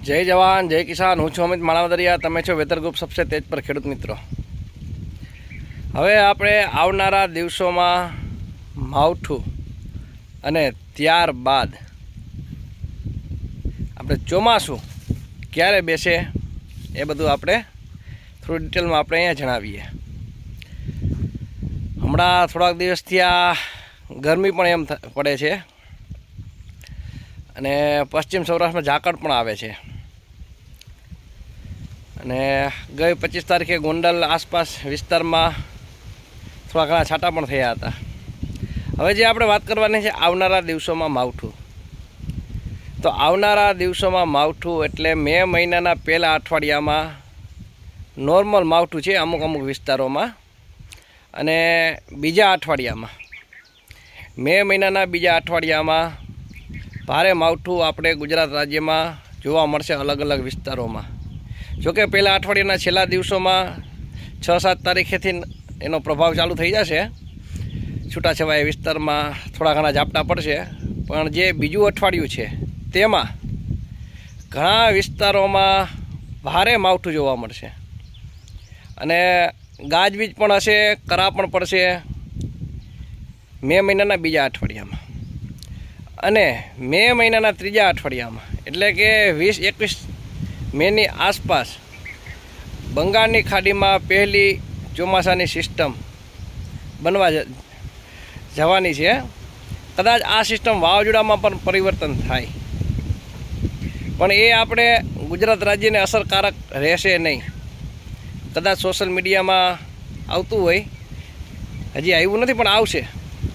જય જવાન, જય કિસાન. હું છું અમિત માણાવદરિયા. તમે છો વેતર ગ્રુપ સબસે તેજ પર ખેડૂત મિત્રો. હવે આપણે આવનારા દિવસોમાં માવઠું અને ત્યારબાદ આપણે ચોમાસું ક્યારે બેસે એ બધું આપણે થોડું ડિટેલમાં આપણે અહીંયા જણાવીએ. હમણાં થોડાક દિવસથી આ ગરમી પણ એમ પડે છે અને પશ્ચિમ સૌરાષ્ટ્રમાં ઝાકળ પણ આવે છે. અને ગઈ પચીસ તારીખે ગોંડલ આસપાસ વિસ્તારમાં થોડા ઘણા છાંટા પણ થયા હતા. હવે જે આપણે વાત કરવાની છે આવનારા દિવસોમાં માવઠું. તો આવનારા દિવસોમાં માવઠું એટલે મે મહિનાના પહેલાં અઠવાડિયામાં નોર્મલ માવઠું છે અમુક અમુક વિસ્તારોમાં અને બીજા અઠવાડિયામાં. મે મહિનાના બીજા અઠવાડિયામાં ભારે માવઠું આપણે ગુજરાત રાજ્યમાં જોવા મળશે અલગ અલગ વિસ્તારોમાં. જોકે પહેલાં અઠવાડિયાના છેલ્લા દિવસોમાં છ સાત તારીખેથી એનો પ્રભાવ ચાલુ થઈ જશે. છૂટાછવાયા વિસ્તારમાં થોડા ઘણા ઝાપટા પડશે. પણ જે બીજું અઠવાડિયું છે, તેમાં ઘણા વિસ્તારોમાં ભારે માવઠું જોવા મળશે. અને ગાજવીજ પણ હશે, કરા પણ પડશે મે મહિનાના બીજા અઠવાડિયામાં. અને મે મહિનાના ત્રીજા અઠવાડિયામાં. એટલે કે વીસ, એકવીસ મેની આસપાસ બંગાળની ખાડીમાં પહેલી ચોમાસાની સિસ્ટમ બનવા જવાની છે. કદાચ આ સિસ્ટમ વાવાઝોડામાં પણ પરિવર્તન થાય. પણ એ આપણે ગુજરાત રાજ્યને અસરકારક રહેશે નહીં. કદાચ સોશિયલ મીડિયામાં આવતું હોય. હજી આવ્યું નથી, પણ આવશે.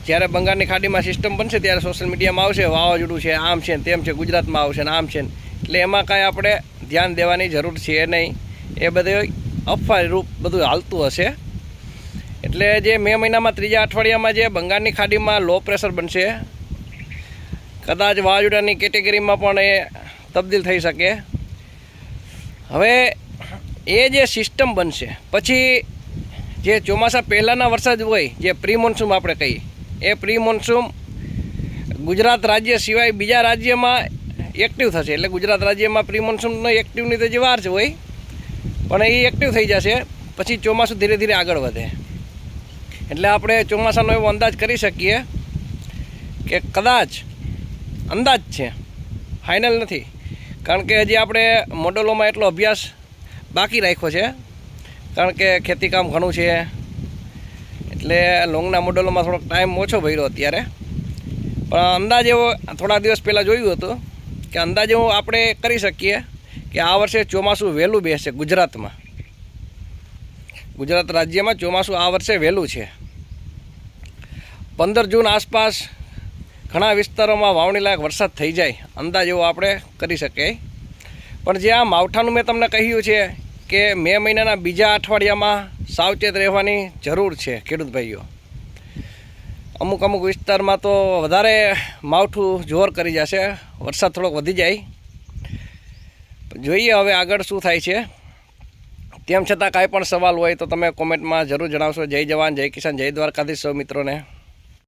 જ્યારે બંગાળની ખાડીમાં સિસ્ટમ બનશે, ત્યારે સોશિયલ મીડિયામાં આવશે. વાવાઝોડું છે, આમ છે તેમ છે, ગુજરાતમાં આવશે ને આમ છે એટલે એમાં કાંઈ આપણે ધ્યાન દેવાની જરૂર છે નહીં. એ બધું અફવારૂપ બધું હાલતું હશે. એટલે જે મે મહિનામાં ત્રીજા અઠવાડિયામાં જે બંગાળની ખાડીમાં લો પ્રેશર બનશે, કદાચ વાવાઝોડાની કેટેગરીમાં પણ એ તબદીલ થઈ શકે. હવે એ જે સિસ્ટમ બનશે, પછી જે ચોમાસા પહેલાંના વરસાદ હોય, જે પ્રી મોન્સૂન આપણે કહીએ, એ પ્રી મોન્સૂન ગુજરાત રાજ્ય સિવાય બીજા રાજ્યમાં એક્ટિવ થશે. એટલે ગુજરાત રાજ્યમાં પ્રિમોન્સૂનનો એક્ટિવની તો જે વાર છે હોય પણ એ એક્ટિવ થઈ જશે, પછી ચોમાસું ધીરે ધીરે આગળ વધે. એટલે આપણે ચોમાસાનો એવો અંદાજ કરી શકીએ કે કદાચ અંદાજ છે ફાઇનલ નથી. કારણ કે હજી આપણે મોડલોમાં એટલો અભ્યાસ બાકી રાખ્યો છે. કારણ કે ખેતીકામ ઘણું છે. એટલે લોંગના મોડલોમાં થોડોક ટાઈમ ઓછો ભર્યો અત્યારે. પણ અંદાજ એવો થોડા દિવસ પહેલાં જોયું હતું. કે અંદાજે હું આપણે કરી શકીએ કે આ વર્ષે ચોમાસું વહેલું બેસે ગુજરાતમાં. ગુજરાત રાજ્યમાં ચોમાસું આ વર્ષે વહેલું છે. પંદર જૂન આસપાસ ઘણા વિસ્તારોમાં વાવણી લાયક વરસાદ થઈ જાય, અંદાજ એવો આપણે કરી શકીએ. પણ જે આ માવઠાનું મેં તમને કહ્યું છે કે મે મહિનાના બીજા અઠવાડિયામાં સાવચેત રહેવાની જરૂર છે ખેડૂત ભાઈઓ. અમુક અમુક વિસ્તારમાં તો વધારે માવઠું જોર કરી જશે. વરસાદ થોડોક વધી જાય. જોઈએ હવે આગળ શું થાય છે. તેમ છતાં કાંઈ પણ સવાલ હોય તો તમે કોમેન્ટમાં જરૂર જણાવશો. જય જવાન, જય કિસાન, જય દ્વારકાધીશ સૌ મિત્રોને.